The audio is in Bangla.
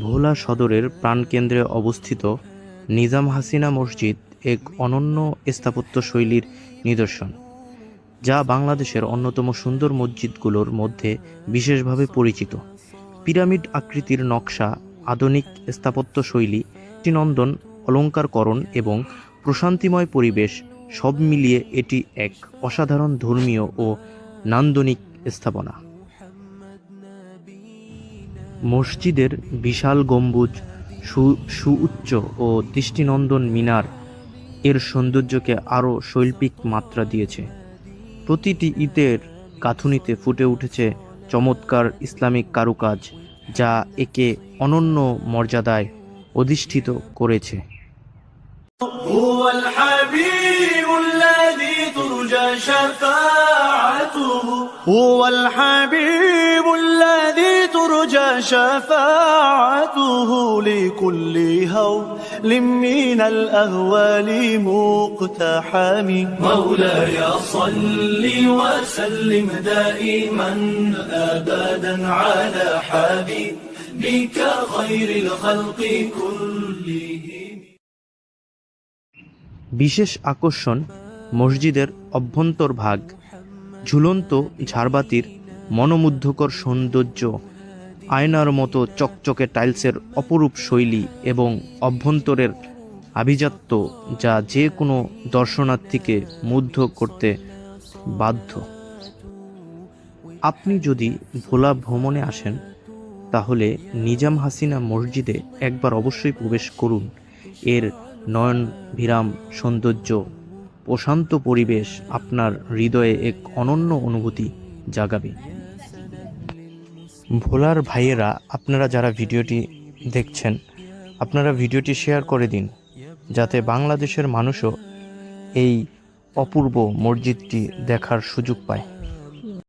ভোলা সদরের প্রাণকেন্দ্রে অবস্থিত নিজাম হাসিনা মসজিদ এক অনন্য স্থাপত্য শৈলীর নিদর্শন, যা বাংলাদেশের অন্যতম সুন্দর মসজিদগুলোর মধ্যে বিশেষভাবে পরিচিত। পিরামিড আকৃতির নকশা, আধুনিক স্থাপত্য শৈলী নন্দন অলঙ্কারকরণ এবং প্রশান্তিময় পরিবেশ সব মিলিয়ে এটি এক অসাধারণ ধর্মীয় ও নান্দনিক স্থাপনা। মসজিদের বিশাল গম্বুজ সু সুউচ্চ ও দৃষ্টিনন্দন মিনার এর সৌন্দর্যকে আরও শৈল্পিক মাত্রা দিয়েছে প্রতিটি ইটের গাঁথুনিতে ফুটে উঠেছে চমৎকার ইসলামিক কারুকাজ যা একে অনন্য মর্যাদায় অধিষ্ঠিত করেছে هو الحبيب ترجى شفاعته لكل هول من الأهوال مقتحم مولاي صل وسلم دائما أبدا على حبيبك خير الخلق كلهم বিশেষ আকর্ষণ মসজিদের অভ্যন্তরভাগ ঝুলন্ত ঝাড়বাতির মনোমুগ্ধকর সৌন্দর্য আয়নার মতো চকচকে টাইলসের অপরূপ শৈলী এবং অভ্যন্তরের আভিজাত্য যা যে কোনো দর্শনার্থীকে মুগ্ধ করতে বাধ্য। আপনি যদি ভোলা ভ্রমণে আসেন, তাহলে নিজাম হাসিনা মসজিদে একবার অবশ্যই প্রবেশ করুন। এর নয়ন বিরাম সৌন্দর্য, প্রশান্ত পরিবেশ আপনার হৃদয়ে এক অনন্য অনুভূতি জাগাবে। ভোলার ভাইয়েরা আপনারা যারা ভিডিওটি দেখছেন, আপনারা ভিডিওটি শেয়ার করে দিন, যাতে বাংলাদেশের মানুষও এই অপূর্ব মসজিদটি দেখার সুযোগ পায়।